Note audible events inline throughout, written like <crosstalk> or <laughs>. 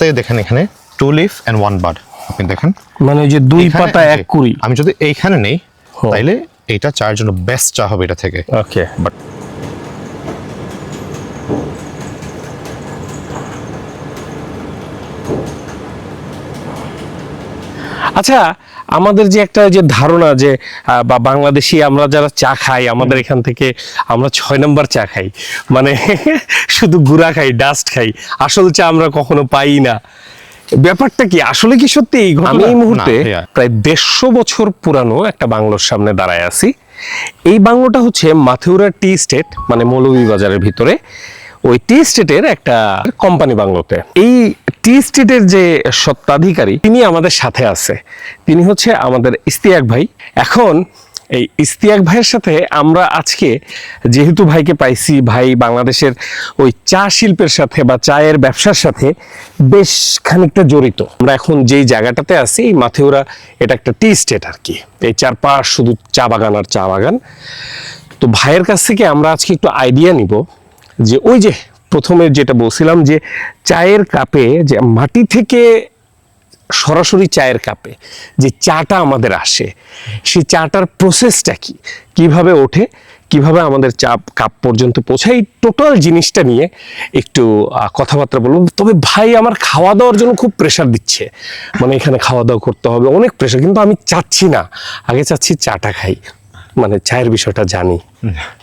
চাতে দেখেন এখানে two leaf and one bud আপনি দেখেন। মানে যে দুই পাতা এক কুড়ি। আমি যদি এইখানে নেই তাইলে এটা চায়ের জন্য বেস্ট চা হবে এটা থেকে। ওকে বাট আচ্ছা আমাদের যে একটা যে ধারণা যে বা বাংলাদেশি আমরা যারা চা খাই আমাদের এখান থেকে আমরা ছয় নম্বর চা খাই। মানে <laughs> শুধু গুড়া খাই ডাস্ট খাই। আসল চা আমরা কখনো পাই না। ব্যাপারটা কি? আসলে কি সত্যি এই আমি এই মুহূর্তে প্রায় দেড়শো বছর পুরানো একটা বাংলোর সামনে দাঁড়ায় আছি। এই বাংলোটা হচ্ছে মাথুরা টি স্টেট মানে মৌলভীবাজারের ভিতরে। ওই টি স্টেটের একটা কোম্পানি বাংলোতে। এই টি স্টেটের যে সত্ত্বাধিকারী তিনি আমাদের সাথে আছে। তিনি হচ্ছে আমাদের ইস্তিয়াক ভাই। এখন এই ইস্তিয়াক ভাইয়ের সাথে আমরা আজকে যেহেতু ভাইকে পাইছি, ভাই বাংলাদেশের ওই চা শিল্পের সাথে বা চায়ের ব্যবসার সাথে বেশ খানিকটা জড়িত। আমরা এখন যেই জায়গাটাতে আছি, এই মাথেউরা এটা একটা টি স্টেট আর কি। এই চারপাশ শুধু চা বাগান আর চা বাগান। তো ভাইয়ের কাছ থেকে আমরা আজকে একটু আইডিয়া নিব যে ওই যে প্রথমে যেটা বলছিলাম যে চায়ের কাপে যে মাটি থেকে সরাসরি চায়ের কাপে যে চাটা আমাদের আসে, সেই চাটার প্রসেসটা কি? কীভাবে ওঠে? কীভাবে আমাদের চা কাপ পর্যন্ত পৌঁছায়? এই টোটাল জিনিসটা নিয়ে একটু কথাবার্তা বলব। তবে ভাই, আমার খাওয়া দাওয়ার জন্য খুব প্রেশার দিচ্ছে। মানে এখানে খাওয়া দাওয়া করতে হবে, অনেক প্রেশার কিন্তু আমি চাচ্ছি না। আগে চাচ্ছি চাটা খাই। মানে চায়ের বিষয়টা জানি।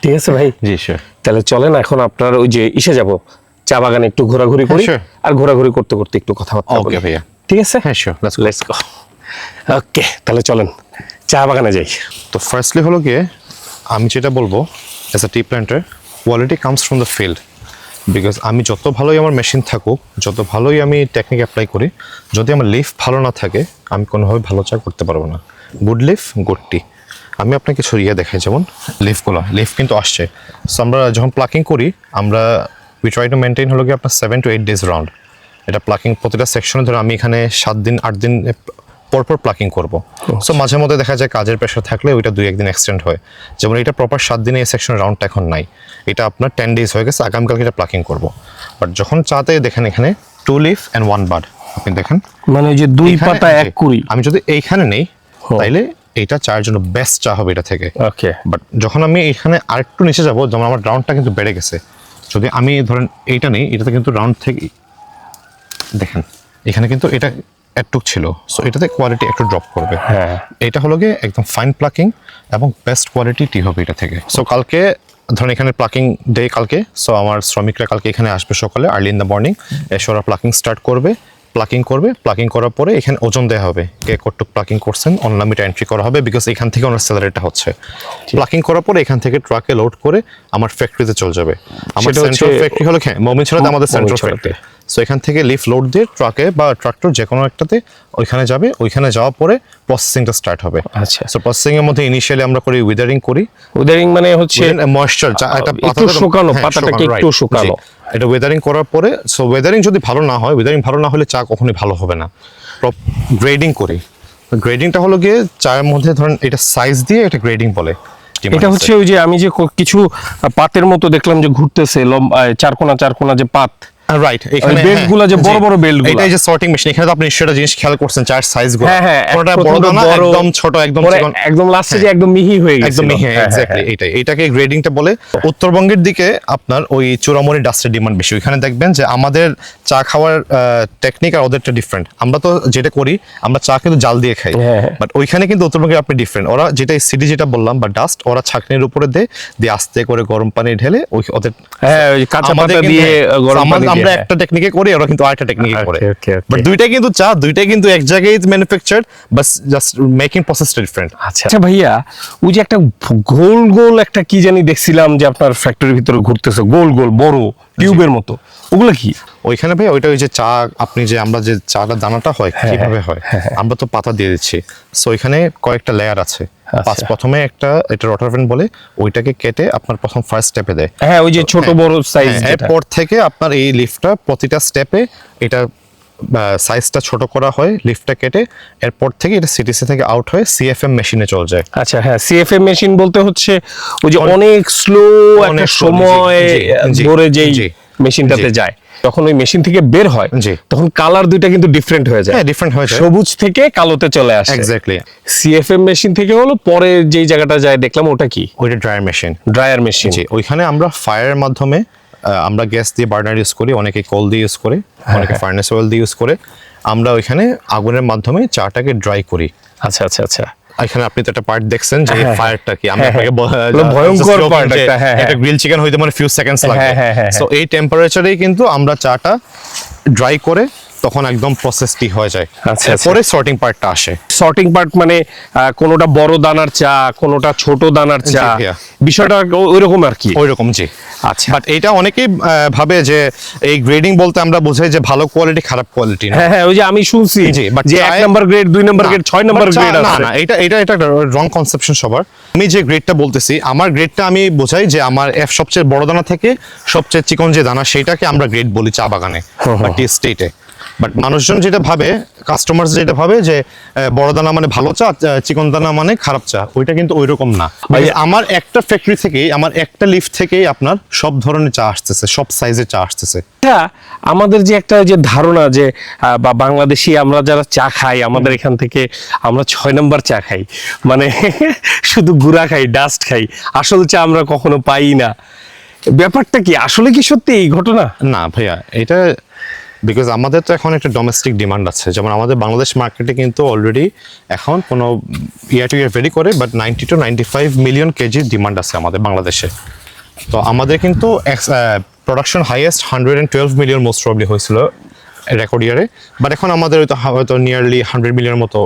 ঠিক আছে ভাই? জি তাহলে চলেন এখন আপনার ওই যে ইসে যাব। চা বাগানে একটু ঘোরাঘুরি করি হ্যাঁ, আর ঘোরাঘুরি করতে করতে একটু কথাবার্তা বলি। ভাইয়া। ঠিক আছে? হ্যাঁ শিওর লেটস গো ওকে তাহলে চলেন। চা বাগানে যাই। তো ফার্স্টলি হলো গিয়ে আমি যেটা বলব as a tea planter quality comes from the field because আমি যত ভালোই আমার মেশিন থাকুক যত ভালোই আমি টেকনিক অ্যাপ্লাই করি যদি আমার লিফ ভালো না থাকে আমি কোনোভাবে ভালো চা করতে পারব না। গুড লিফ গুড টি আমি আপনাকে ছড়িয়ে দেখাই যেমন লিফগুলো লিফ কিন্তু আসছে। সো আমরা যখন প্লাকিং করি আমরা উই ট্রাই টু মেনটেন হলো কি আপনার seven to eight days round এটা প্লাকিং প্রতিটা সেকশনে ধরো আমি এখানে সাত দিন আট দিন পরপর প্লাকিং করব। সো মাঝে মধ্যে দেখা যায় কাজের প্রেশার থাকলে ওইটা দুই একদিন এক্সটেন্ড হয়। যেমন এটা প্রপার সাত দিনে এই সেকশনের রাউন্ডটা এখন নাই। এটা আপনার টেন ডেজ হয়ে গেছে আগামীকালকে এটা প্লাকিং করব। বাট যখন চাতে দেখেন এখানে two leaf and one bud আপনি দেখেন। মানে যে দুই পাতা এক কুড়ি। আমি যদি এইখানে নেই। তাইলে এটা চায়ের জন্য বেস্ট চা হবে এটা থেকে। ওকে বাট যখন আমি এখানে আরেকটু নিচে যাব যেমন আমার রাউন্ডটা কিন্তু বেড়ে গেছে। যদি আমি ধরেন এইটা নেই এটাতে কিন্তু রাউন্ড থেকে দেখেন এখানে কিন্তু এটা একটুক ছিল। সো এটাতে কোয়ালিটি একটু ড্রপ করবে। হ্যাঁ। এটা হলো গিয়ে একদম ফাইন প্লাকিং এবং বেস্ট কোয়ালিটি টি হবে এটা থেকে। সো কালকে ধরেন এখানে প্লাকিং ডে কালকে। সো আমার শ্রমিকরা কালকে এখানে আসবে সকালে আর্লি ইন দ্য মর্নিং এসে ওরা প্লাকিং স্টার্ট করবে। প্লাকিং করবে। প্লাকিং করার পরে এখানে ওজন দেওয়া হবে। কে কতটুক প্লাকিং করছেন অনলাইন এন্ট্রি করা হবে বিকজ এখান থেকে ওনার স্যালারিটা হচ্ছে। প্লাকিং করার পরে এখান থেকে ট্রাকে লোড করে আমার ফ্যাক্টরিতে চলে যাবে। আমার সেন্ট্রাল ফ্যাক্টরি হলো হ্যাঁ মমিনছড়াতে আমাদের সেন্ট্রাল ফ্যাক্টরি সো এখান থেকে লিফ লোড দিয়ে ট্রাকে বা ট্রাক্টর যে কোনো একটাতে ওইখানে যাবে। ওইখানে যাওয়ার পরে প্রসেসিংটা স্টার্ট হবে। আচ্ছা। সো প্রসেসিং এর মধ্যে ইনিশিয়ালি আমরা করি উইদারিং করি। উইদারিং মানে হচ্ছে ময়েশ্চার একটা একটু শুকানো, হ্যাঁ, পাতাটাকে একটু শুকানো। এটা ওয়েদারিং করার পরে সো ওয়েদারিং যদি ভালো না হয় ওয়েদারিং ভালো না হলে চা কখনোই ভালো হবে না। গ্রেডিং করি। গ্রেডিংটা হলো গিয়ে চায়ের মধ্যে ধরেন এটা সাইজ দিয়ে এটা গ্রেডিং বলে। এটা হচ্ছে ওই যে আমি যে কিছু পাতের মতো দেখলাম যে ঘুরতেছে লম্বা চারকোনা চারকোনা যে পাত। রাইট এখানে বেল্টগুলো যে বড় বড় বেল্টগুলো। এটা যে সর্টিং মেশিন এখানে তো আপনি সেটা জিনিস খেয়াল করছেন চার সাইজ হ্যাঁ হ্যাঁ কোনটা বড় প্রথমে একদম ছোট একদম চিকন। একদম লাস্টে যে একদম মিহি হয়ে গেছে একদম হ্যাঁ এক্স্যাক্টলি এটাই এটাকে গ্রেডিংটা বলে উত্তরবঙ্গের দিকে আপনার ওই চূড়ামণি ডাস্টের ডিমান্ড বেশি। ওইখানে দেখবেন যে আমাদের চা খাওয়ার টেকনিক আর ওদেরটা ডিফারেন্ট আমরা তো যেটা করি আমরা চা কিন্তু জাল দিয়ে খাই। হ্যাঁ, হ্যাঁ। বাট ওইখানে কিন্তু উত্তরবঙ্গে আপনি ডিফারেন্ট ওরা যেটা সিডি যেটা বললাম বা ডাস্ট ওরা ছাকনির উপরে দেয় দিয়ে আস্তে করে গরম পানি ঢেলে ওই ওদের হ্যাঁ কাঁচা পাতা দিয়ে হ্যাঁ, গরম পানি দিয়ে, আমরা। একটা টেকনিকে করি ওরা কিন্তু আরেকটা টেকনিকে করে. বাট দুইটা কিন্তু চা দুইটা কিন্তু এক জায়গায় ম্যানুফ্যাকচারড বাট জাস্ট মেকিং প্রসেসটা ডিফারেন্ট আচ্ছা। আচ্ছা ভাইয়া ওই যে একটা গোল গোল একটা কি জানি দেখছিলাম যে আপনার ফ্যাক্টরির ভিতরে ঘুরতেছে গোল গোল বড় টিউবের মতো। ওগুলো কি? ওইখানে ভাই ওইটা ওই যে চা আপনি যে আমরা যে চাটা দানাটা হয় হ্যাঁ, কীভাবে হয় আমরা তো পাতা দিয়ে দিচ্ছি। সো ওইখানে কয়েকটা লেয়ার আছে। পাঁচ প্রথমে একটা এটা রটারভেন বলে ওইটাকে কেটে আপনার প্রথম ফার্স্ট স্টেপে দেয়। হ্যাঁ ওই যে ছোট বড় সাইজ হ্যাঁ, এরপর থেকে আপনার এই লিফটটা প্রতিটা স্টেপে এটা সাইজটা ছোট করা হয় লিফটটা কেটে এরপর থেকে এটা সিটিসি থেকে আউট হয়ে সিএফএম মেশিনে চলে যায়। আচ্ছা হ্যাঁ সিএফএম মেশিন বলতে হচ্ছে ওই যে অনেক স্লো একটা সময় ধরে যেই মেশিনটাতে যায়। যখন ওই মেশিন থেকে বের হয়। তখন কালার দুইটা কিন্তু ডিফারেন্ট হয়ে যায়। হ্যাঁ ডিফারেন্ট হয়ে যায়। সবুজ থেকে কালোতে চলে আসে। এক্স্যাক্টলি সিএফএম মেশিন থেকে হলো পরে যেই জায়গাটা যায় দেখলাম ওটা কি? ওইটা ড্রায়ার মেশিন ড্রায়ার মেশিন জি ওইখানে আমরা ফায়ারের মাধ্যমে আমরা গ্যাস দিয়ে বার্নার ইউজ করি অনেকে কল দিয়ে ইউজ করে অনেকে ফার্নেস অয়েল দিয়ে ইউজ করে। আমরা ওইখানে আগুনের মাধ্যমে চাটাকে ড্রাই করি। আচ্ছা আচ্ছা আচ্ছা। এখানে আপনি তো একটা পার্ট দেখছেন যে হ্যাঁ, ফায়ারটা কি? আমি হ্যাঁ, আপনাকে ভয়ঙ্কর পার্ট একটা, হ্যাঁ, একটা হ্যাঁ। গ্রিল চিকেন হইতে মানে ফিউ সেকেন্ডস লাগে। হ্যাঁ, হ্যাঁ, হ্যাঁ, সো এই টেম্পারেচারেই কিন্তু আমরা চাটা ড্রাই করে তখন একদম প্রসেসটি হয়ে যায়। পরে সর্টিং পার্টটা আসে। সর্টিং পার্ট মানে কোনোটা বড় দানার চা কোনোটা ছোট দানার চা। বিষয়টা ওই রকম আর কি? ওই রকম জি। আচ্ছা। বাট এটা অনেকেই আহ, ভাবে যে এই গ্রেডিং বলতে আমরা বোঝাই যে ভালো কোয়ালিটি খারাপ কোয়ালিটি না। হ্যাঁ হ্যাঁ ওই যে আমি শুনছি জি, but যে এক নাম্বার গ্রেড দুই নাম্বার গ্রেড ছয় নাম্বার গ্রেড না আছে। না এটা এটা এটা রং কনসেপশন সবার। আমি যে গ্রেডটা বলতেছি আমার গ্রেডটা আমি বোঝাই যে আমার এফ সবচেয়ে বড় দানা থেকে সবচেয়ে চিকন যে দানা সেটাকে আমরা গ্রেড বলি চা বাগানে বা স্টেটে বাট মানুষজন যেটা ভাবে কাস্টমার যেটা ভাবে যে বড় দানা মানে ভালো চা চিকন দানা মানে খারাপ চা ওইটা কিন্তু ওই রকম না আমার একটা ফ্যাক্টরি থেকেই আমার একটা লিফট থেকেই আপনার সব ধরনের চা আসতেছে সব সাইজের চা আসতেছে। এটা আমাদের যে একটা যে ধারণা যে বা বাংলাদেশি আমরা যারা চা খাই আমাদের এখান থেকে আমরা ছয় নম্বর চা খাই। মানে <laughs> শুধু গুড়া খাই ডাস্ট খাই। আসল চা আমরা কখনো পাই না। ব্যাপারটা কি আসলে কি সত্যি এই ঘটনা? না ভাইয়া এটা বিকজ আমাদের তো এখন একটা ডোমেস্টিক ডিমান্ড আছে। যেমন আমাদের বাংলাদেশ মার্কেটে কিন্তু অলরেডি এখন কোনো ইয়ার টু ইয়ার ভেরি করে but ninety two ninety five million কেজির ডিমান্ড আছে আমাদের বাংলাদেশে। তো আমাদের কিন্তু production highest hundred and twelve million most probably হয়েছিল রেকর্ড ইয়ারে বাট এখন আমাদের হয়তো হয়তো নিয়ারলি হান্ড্রেড মিলিয়ন মতো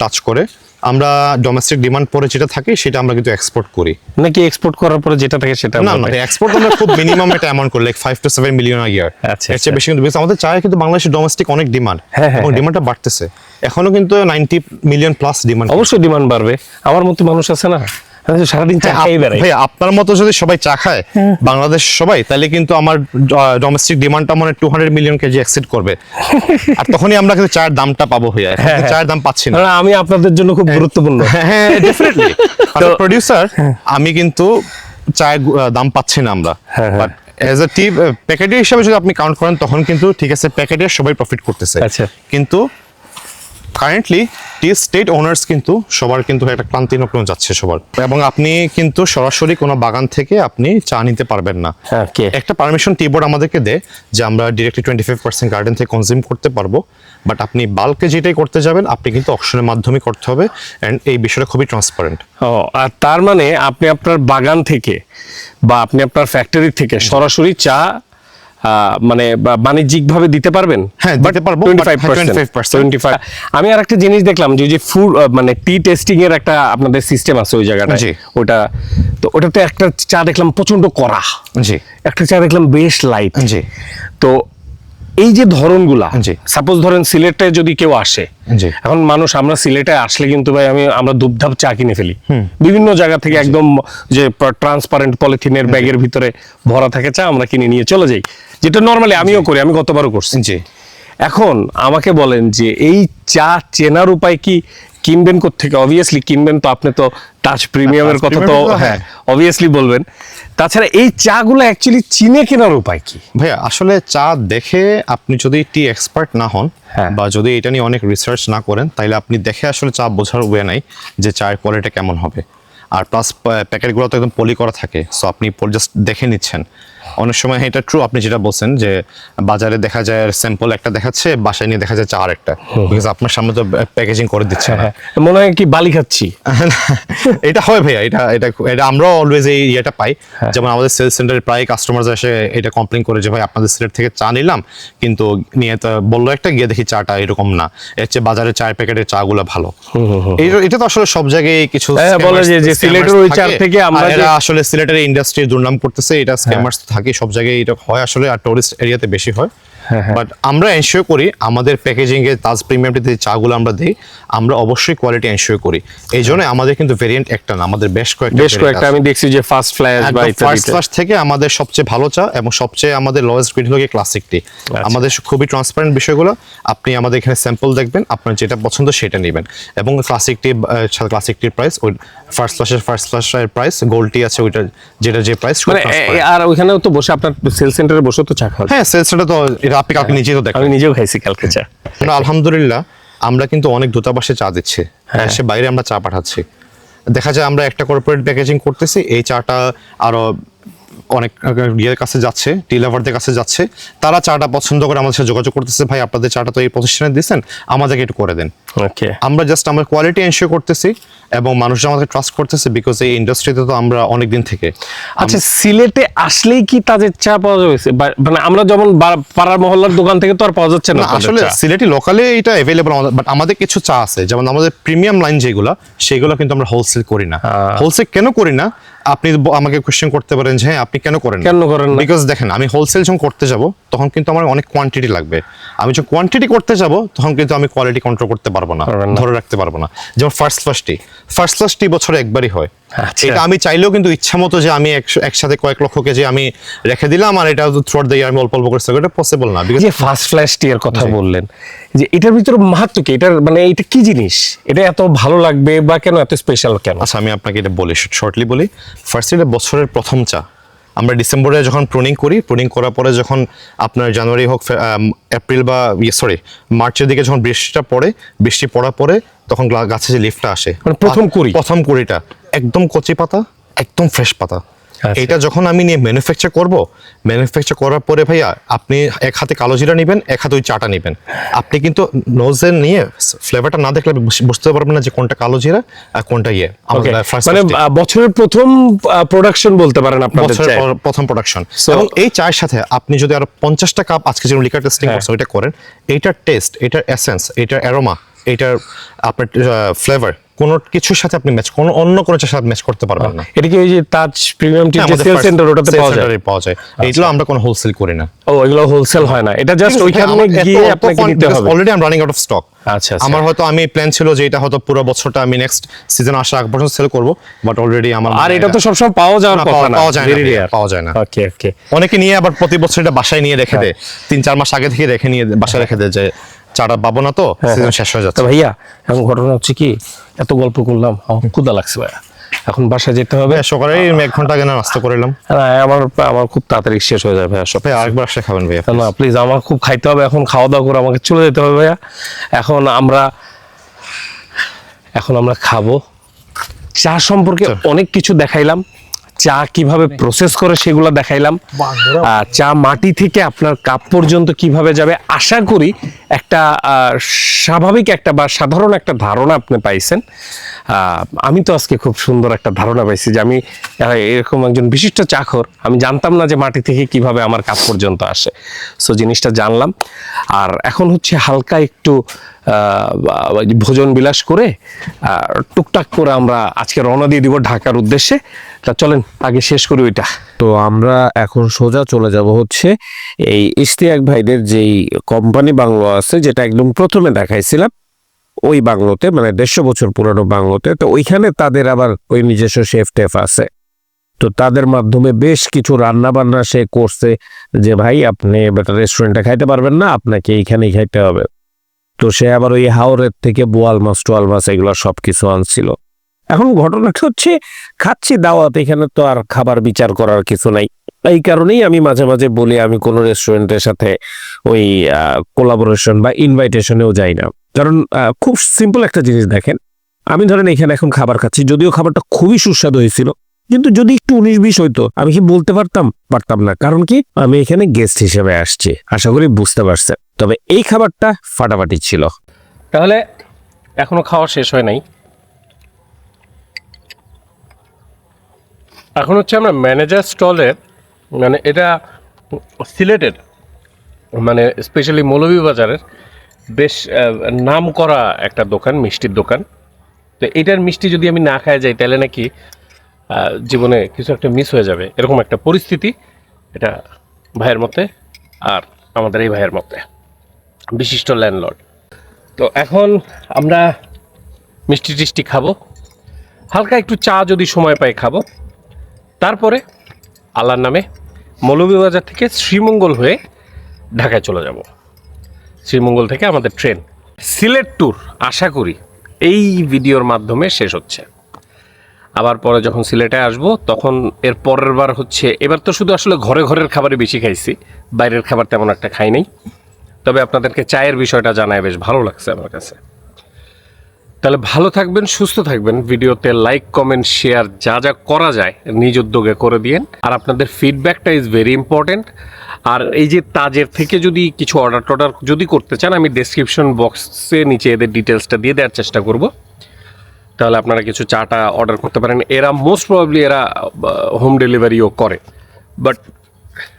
টাচ করে। আমরা ডোমেস্টিক ডিমান্ড পরে যেটা থাকে সেটা আমরা কিন্তু এক্সপোর্ট করি। নাকি এক্সপোর্ট করার পরে যেটা থাকে সেটা না না এক্সপোর্ট আমরা খুব মিনিমাম একটা অ্যামাউন্ট করি like 5 to 7 million a year আচ্ছা, এর চেয়ে বেশি কিন্তু বিকজ আমাদের চায় কিন্তু বাংলাদেশে ডোমেস্টিক অনেক ডিমান্ড হ্যাঁ, হ্যাঁ, এবং ডিমান্ডটা বাড়তেছে। এখনও কিন্তু নাইনটি মিলিয়ন প্লাস ডিমান্ড অবশ্যই ডিমান্ড বাড়বে। আমার মতে মানুষ আছে না? সারাদিন চা খেয়ে বেড়াই। ভাই আপনার মতো যদি সবাই চা খায় বাংলাদেশ সবাই তাহলে কিন্তু আমার ডোমেস্টিক ডিমান্ডটা মানে two hundred million kg exceed করবে। <laughs> আর তখনই আমরা কিন্তু চায়ের দামটা পাবো ভাইয়া এখন চায়ের দাম পাচ্ছি না। আমি আপনাদের জন্য খুব গুরুত্বপূর্ণ। হ্যাঁ ডেফিনেটলি প্রডিউসার <laughs> আমি কিন্তু চায়ের দাম পাচ্ছি না আমরা। হ্যাঁ, হ্যাঁ। বাট এজ এ টি প্যাকেটের হিসাবে যদি আপনি কাউন্ট করেন তখন কিন্তু ঠিক আছে প্যাকেটের সবাই প্রফিট করতেছে। আচ্ছা। কিন্তু কারেন্টলি টি স্টেট ওনার্স কিন্তু সবার কিন্তু একটা ক্লান্তি নগ্ন যাচ্ছে সবার। এবং আপনি কিন্তু সরাসরি কোনো বাগান থেকে আপনি চা নিতে পারবেন না। হ্যাঁ একটা পারমিশন টি বোর্ড আমাদেরকে দেয় যে আমরা directly twenty five percent garden থেকে কনজিউম করতে পারব। বাট আপনি বাল্কে যেটাই করতে যাবেন আপনি কিন্তু অপশনের মাধ্যমে করতে হবে। অ্যান্ড এই বিষয়টা খুবই ট্রান্সপারেন্ট ও আর তার মানে আপনি আপনার বাগান থেকে বা আপনি আপনার ফ্যাক্টরি থেকে সরাসরি চা মানে বাণিজ্যিক ভাবে দিতে পারবেন? হ্যাঁ, দিতে পারব, 25% 25 আমি আর একটা জিনিস দেখলাম যে যে ফুড মানে টি টেস্টিং এর একটা আপনাদের সিস্টেম আছে ওই জায়গাটা। ওটা তো ওটাতে একটা চা দেখলাম প্রচণ্ড কড়া। জি। একটা চা দেখলাম বেশ লাইট জি। তো এই যে ধরনগুলা। সাপোজ ধরেন সিলেটে যদি কেউ আসে। এখন মানুষ আমরা সিলেটে আসলে কিন্তু ভাই আমি আমরা দুপধাপ চা কিনে ফেলি। বিভিন্ন জায়গা থেকে একদম যে ট্রান্সপারেন্ট পলিথিনের ব্যাগের ভিতরে ভরা থাকে চা আমরা কিনে নিয়ে চলে যাই। যেটা নর্মালি আমিও করি আমি গতবারও করছি। এখন আমাকে বলেন যে এই চা চেনার উপায় কি? কিনবেন থেকে অবভিয়াসলি কিনবেন তো আপনি তো টাচ প্রিমিয়ামের কথা তো হ্যাঁ হ্যাঁ। অবভিয়াসলি বলবেন। তাছাড়া এই চাগুলো অ্যাকচুয়ালি চিনে কেনার উপায় কি? ভাইয়া আসলে চা দেখে আপনি যদি টি এক্সপার্ট না হন হ্যাঁ। বা যদি এটা নিয়ে অনেক রিসার্চ না করেন তাহলে আপনি দেখে আসলে চা বোঝার ওয়ে নাই যে চায়ের কোয়ালিটি কেমন হবে। আর প্লাস প্যাকেটগুলো তো একদম পলি করা থাকে সো আপনি জাস্ট দেখে নিচ্ছেন। অনেক সময় এটা ট্রু আপনি যেটা বলছেন যে বাজারে দেখা যায় স্যাম্পল একটা দেখাচ্ছে বাসায় নিয়ে দেখা যায় চা আর একটা বিকজ আপনার সামনে তো প্যাকেজিং করে দিচ্ছে না। হ্যাঁ মনে হয় কি বালি খাচ্ছি। <laughs> এটা হয় ভাইয়া এটা এটা এটা আমরাও অলওয়েজ এই ইয়েটা পাই। হ্যাঁ। যেমন আমাদের সেলস সেন্টারে প্রায় কাস্টমার এসে এটা কমপ্লেন করে যে ভাই আপনাদের সিলেট থেকে চা নিলাম কিন্তু নিয়ে তো বলল একটা গিয়ে দেখি চাটা এরকম না। এর চেয়ে বাজারে চায়ের প্যাকেটের চা গুলো ভালো এটা তো আসলে সব জায়গায় কিছু হ্যাঁ, বলে যে- সিলেটের ওই চার থেকে আমরা আসলে সিলেটের ইন্ডাস্ট্রি দুর্নাম করতেছে এটা স্ক্যামার্স থাকে সব জায়গায় এটা হয় আসলে আর টুরিস্ট এরিয়াতে বেশি হয়। বাট আমরা এনশিওর করি আমাদের প্যাকেজিং এ তাজ প্রিমিয়ামটিতে যে চাগুলো আমরা দিই আমরা অবশ্যই কোয়ালিটি এনশিওর করি। এই জন্য আমাদের কিন্তু ভেরিয়েন্ট একটা না আমাদের বেশ কয়েকটা বেশ কয়েকটা আমি দেখছি যে ফার্স্ট ফ্ল্যাশ বা ফার্স্ট ক্লাস থেকে আমাদের সবচেয়ে ভালো চা এবং সবচেয়ে আমাদের লোয়েস্ট গ্রেড হলো ক্লাসিক টি আচ্ছা। আমাদের খুবই ট্রান্সপারেন্ট বিষয়গুলো আপনি আমাদের এখানে স্যাম্পল দেখবেন আপনার যেটা পছন্দ সেটা নেবেন। এবং ক্লাসিক টি ক্লাসিক টির প্রাইস ওই ফার্স্ট ক্লাসের ফার্স্ট ক্লাসের প্রাইস গোল্ড টি আছে ওইটা যেটা যে প্রাইস মানে আর ওইখানেও তো বসে আপনার সেল সেন্টারে বসে তো চা খাওয়া। হ্যাঁ সেলসটা তো এটা আপনি কালকে নিজেই তো দেখেন। আমি নিজেও খাইছি কালকে চা। না আলহামদুলিল্লাহ আমরা কিন্তু অনেক দূতাবাসে চা দিচ্ছে। হ্যাঁ। সে বাইরে আমরা চা পাঠাচ্ছি। দেখা যায় আমরা একটা কর্পোরেট প্যাকেজিং করতেছি এই চাটা আরও অনেক ইয়ের কাছে যাচ্ছে টি লাভারদের কাছে যাচ্ছে। তারা চাটা পছন্দ করে আমাদের সাথে যোগাযোগ করতেছে। ভাই আপনাদের চাটা তো এই প্রতিষ্ঠানে দিচ্ছেন আমাদেরকে একটু করে দেন। ওকে আমরা জাস্ট আমার কোয়ালিটি এনশিওর করতেছি এবং মানুষ আমাদের ট্রাস্ট করতেছে বিকজ এই ইন্ডাস্ট্রিতে তো আমরা অনেক দিন থেকে। আচ্ছা সিলেটে আসলেই কি তাদের চা পাওয়া যাবে মানে আমরা যেমন পাড়ার মহল্লার দোকান থেকে তো আর পাওয়া যাচ্ছে না আসলে। সিলেটি লোকালে এটা অ্যাভেলেবল বাট আমাদের কিছু চা আছে। যেমন আমাদের প্রিমিয়াম লাইন যেগুলো সেগুলো কিন্তু আমরা হোলসেল করি না। হোলসেল কেন করি না? আপনি আমাকে কোয়েশ্চেন করতে পারেন যে হ্যাঁ আপনি কেন করেন কেন করেন না? বিকজ দেখেন আমি হোলসেল যখন করতে যাব তখন কিন্তু আমার অনেক কোয়ান্টিটি লাগবে। আমি যখন কোয়ান্টিটি করতে যাব তখন কিন্তু আমি কোয়ালিটি কন্ট্রোল করতে পারব না ধরে রাখতে পারব না। যেমন ফার্স্ট ফার্স্টটি ফার্স্ট ফার্স্টটি বছরে একবারই হয়। আচ্ছা। এটা আমি চাইলেও কিন্তু ইচ্ছা মতো যে আমি একসাথে কয়েক লক্ষ কেজি আমি রেখে দিলাম আর এটা থ্রু আউট দ্য আমি অল্প অল্প করে এটা পসিবল না। বিকজ ফার্স্ট ফ্ল্যাশ টি এর কথা বললেন যে এটার ভিতরে মাহাত্ম কি? এটার মানে এটা কি জিনিস? এটা এত ভালো লাগবে বা কেন এত স্পেশাল কেন? আচ্ছা আমি আপনাকে এটা বলি শর্টলি বলি। ফার্স্ট এটা বছরের প্রথম চা আমরা ডিসেম্বরে যখন প্রুনিং করি প্রুনিং করার পরে যখন আপনার জানুয়ারি হোক এপ্রিল বা ইয়ে সরি মার্চের দিকে যখন বৃষ্টিটা পড়ে বৃষ্টি পড়ার পরে তখন গাছে যে লিফটা আসে মানে প্রথম কুড়ি? প্রথম কুড়িটা একদম কচি পাতা একদম ফ্রেশ পাতা। এটা যখন আমি নিয়ে ম্যানুফ্যাকচার করব ম্যানুফ্যাকচার করার পরে ভাইয়া আপনি এক হাতে কালো জিরা নেবেন এক হাতে ওই চাটা নেবেন। আপনি কিন্তু নোজে নিয়ে ফ্লেভারটা না দেখলে বুঝতে পারবেন না যে কোনটা কালো জিরা আর কোনটা ইয়ে। মানে বছরের প্রথম প্রোডাকশন বলতে পারেন আপনাদের বছরের প্রথম প্রোডাকশন এবং এই চায়ের সাথে আপনি যদি আরও পঞ্চাশটা কাপ আজকে যেমন লিকার টেস্টিং। করছেন ওইটা করেন এইটার টেস্ট এটার এসেন্স এটার অ্যারোমা এটার আপনার ফ্লেভার কোনো কিছুর সাথে আপনি ম্যাচ কোনো অন্য কোনো সাথে ম্যাচ করতে পারবেন না। এটা কি ওই যে তাজ প্রিমিয়াম টি হ্যাঁ, যে সেল সেন্টার ওটাতে পাওয়া যায়? পাওয়া যায়। এইগুলো আমরা কোনো হোলসেল করি না। ও এগুলো হোলসেল হয় না। এটা জাস্ট ওইখানে গিয়ে আপনাকে নিতে হবে। Already am running out of stock আচ্ছা, আচ্ছা। আমার হয়তো আমি প্ল্যান ছিল যে এটা হয়তো পুরো বছরটা আমি নেক্সট সিজন আসার আগ পর্যন্ত সেল করব বাট অলরেডি আমার আর এটা তো সবসময় পাওয়া যায় না, পাওয়া- যায় না, পাওয়া যায় না। ওকে ওকে অনেকে নিয়ে আবার প্রতি বছর এটা বাসায় নিয়ে রেখে দেয়। তিন চার মাস আগে থেকে রেখে নিয়ে বাসায় রেখে দেয় যে চাটা পাবো না তো সিজন শেষ হয়ে যাচ্ছে। ভাইয়া এখন ঘটনা হচ্ছে কি এত গল্প করলাম ক্ষুদা লাগছে ভাইয়া। এখন বাসায় যেতে হবে। ভাইয়া, সকালে এক ঘণ্টা আগে নাস্তা করলাম আমার আমার খুব তাড়াতাড়ি শেষ হয়ে যাবে ভাইয়া সব। ভাই আরেকবার আসলে খাবেন ভাইয়া না প্লিজ আমার খুব খাইতে হবে এখন খাওয়া দাওয়া করে আমাকে চলে যেতে হবে ভাইয়া। এখন আমরা এখন আমরা খাব। চা সম্পর্কে অনেক কিছু দেখাইলাম। চা কীভাবে প্রসেস করে সেগুলো দেখাইলাম। চা মাটি থেকে আপনার কাপ পর্যন্ত কীভাবে যাবে আশা করি একটা স্বাভাবিক একটা বা সাধারণ একটা ধারণা আপনি পাইছেন। আহ, আমি তো আজকে খুব সুন্দর একটা ধারণা পাইছি যে আমি এরকম একজন বিশিষ্ট চাকর আমি জানতাম না যে মাটি থেকে কীভাবে আমার কাপ পর্যন্ত আসে। সো জিনিসটা জানলাম। আর এখন হচ্ছে হালকা একটু ভোজন বিলাস করে টুকটাক করে আমরা আজকে রওনা দিয়ে দিব ঢাকার উদ্দেশ্যে। তা চলেন, আগে শেষ করি ওইটা। তো আমরা এখন সোজা চলে যাব হচ্ছে এই ইশতিয়াক ভাইদের যেই কোম্পানি বাংলো আছে, যেটা একদম প্রথমে দেখাইছিলাম, ওই বাংলোতে মানে দেড়শো বছর পুরানো বাংলোতে। তো ওইখানে তাদের আবার ওই নিজস্ব শেফ টেফ আছে। তো তাদের মাধ্যমে বেশ কিছু রান্না বান্না সে করছে যে, ভাই, আপনি রেস্টুরেন্টে খাইতে পারবেন না, আপনাকে এইখানেই খাইতে হবে। তো সে আবার ওই হাওরের থেকে বোয়াল মাছ, টোয়াল মাছ, এগুলো সব কিছু আনছিল। এখন ঘটনাটা হচ্ছে, খাচ্ছি দাওয়াত, এখানে তো আর খাবার বিচার করার কিছু নাই। এই কারণেই আমি মাঝে মাঝে বলি, আমি কোনো রেস্টুরেন্টের সাথে ওই কোলাবোরেশন বা ইনভাইটেশনেও যাই না। কারণ খুব সিম্পল একটা জিনিস দেখেন। আমি ধরেন এখানে এখন খাবার খাচ্ছি, যদিও খাবারটা খুবই সুস্বাদু হয়েছিল। কিন্তু যদি একটু উনিশ বিশ হইতো, আমি কি বলতে পারতাম? পারতাম না। কারণ কি? আমি এখানে গেস্ট হিসেবে আসছি। আশা করি বুঝতে পারছেন। তবে এই খাবারটা ফাটাফাটি ছিল। তাহলে এখনও খাওয়া শেষ হয় নাই। এখন হচ্ছে আমরা ম্যানেজার স্টলে মানে এটা সিলেটের মানে স্পেশালি মৌলভীবাজারের বেশ নাম করা একটা দোকান, মিষ্টির দোকান। তো এটার মিষ্টি যদি আমি না খাই যাই, তাহলে নাকি জীবনে কিছু একটা মিস হয়ে যাবে, এরকম একটা পরিস্থিতি এটা ভাইয়ের মতে আর আমাদের এই ভাইয়ের মতে। বিশিষ্ট ল্যান্ডলর্ড তো এখন আমরা মিষ্টি টিষ্টি খাব। হালকা একটু চা যদি সময় পাই খাব। তারপরে আল্লাহর নামে মৌলভীবাজার থেকে শ্রীমঙ্গল হয়ে ঢাকায় চলে যাব। শ্রীমঙ্গল থেকে আমাদের ট্রেন সিলেট ট্যুর আশা করি এই ভিডিওর মাধ্যমে শেষ হচ্ছে। আবার পরে যখন সিলেটে আসব, তখন এর পরের বার হচ্ছে, এবার তো শুধু আসলে ঘরে ঘরের খাবারই বেশি খাইছি, বাইরের খাবার তেমন একটা খাই নাই। তবে আপনাদেরকে চায়ের বিষয়টা জানায় বেশ ভালো লাগছে আমার কাছে। তাহলে ভালো থাকবেন, সুস্থ থাকবেন। ভিডিওতে লাইক কমেন্ট শেয়ার যা যা করা যায় নিজ উদ্যোগে করে দিয়েন। আর আপনাদের ফিডব্যাকটা ইজ ভেরি ইম্পর্টেন্ট আর এই যে তাজের থেকে যদি কিছু অর্ডার টর্ডার যদি করতে চান, আমি ডেসক্রিপশন বক্সে নিচে এদের ডিটেলসটা দিয়ে দেওয়ার চেষ্টা করব। তাহলে আপনারা কিছু চাটা অর্ডার করতে পারেন। এরা মোস্ট প্রবাবলি এরা হোম ডেলিভারিও করে। বাট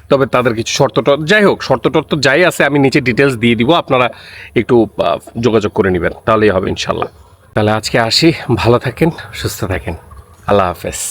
তবে তাদের কিছু শর্ত যাই হোক শর্ত টর্ত যাই আছে, আমি নিচে ডিটেলস দিয়ে দিব, আপনারা একটু যোগাযোগ করে নেবেন। তাহলেই হবে ইনশাল্লাহ। তাহলে আজকে আসি, ভালো থাকেন, সুস্থ থাকেন। আল্লাহ হাফেজ।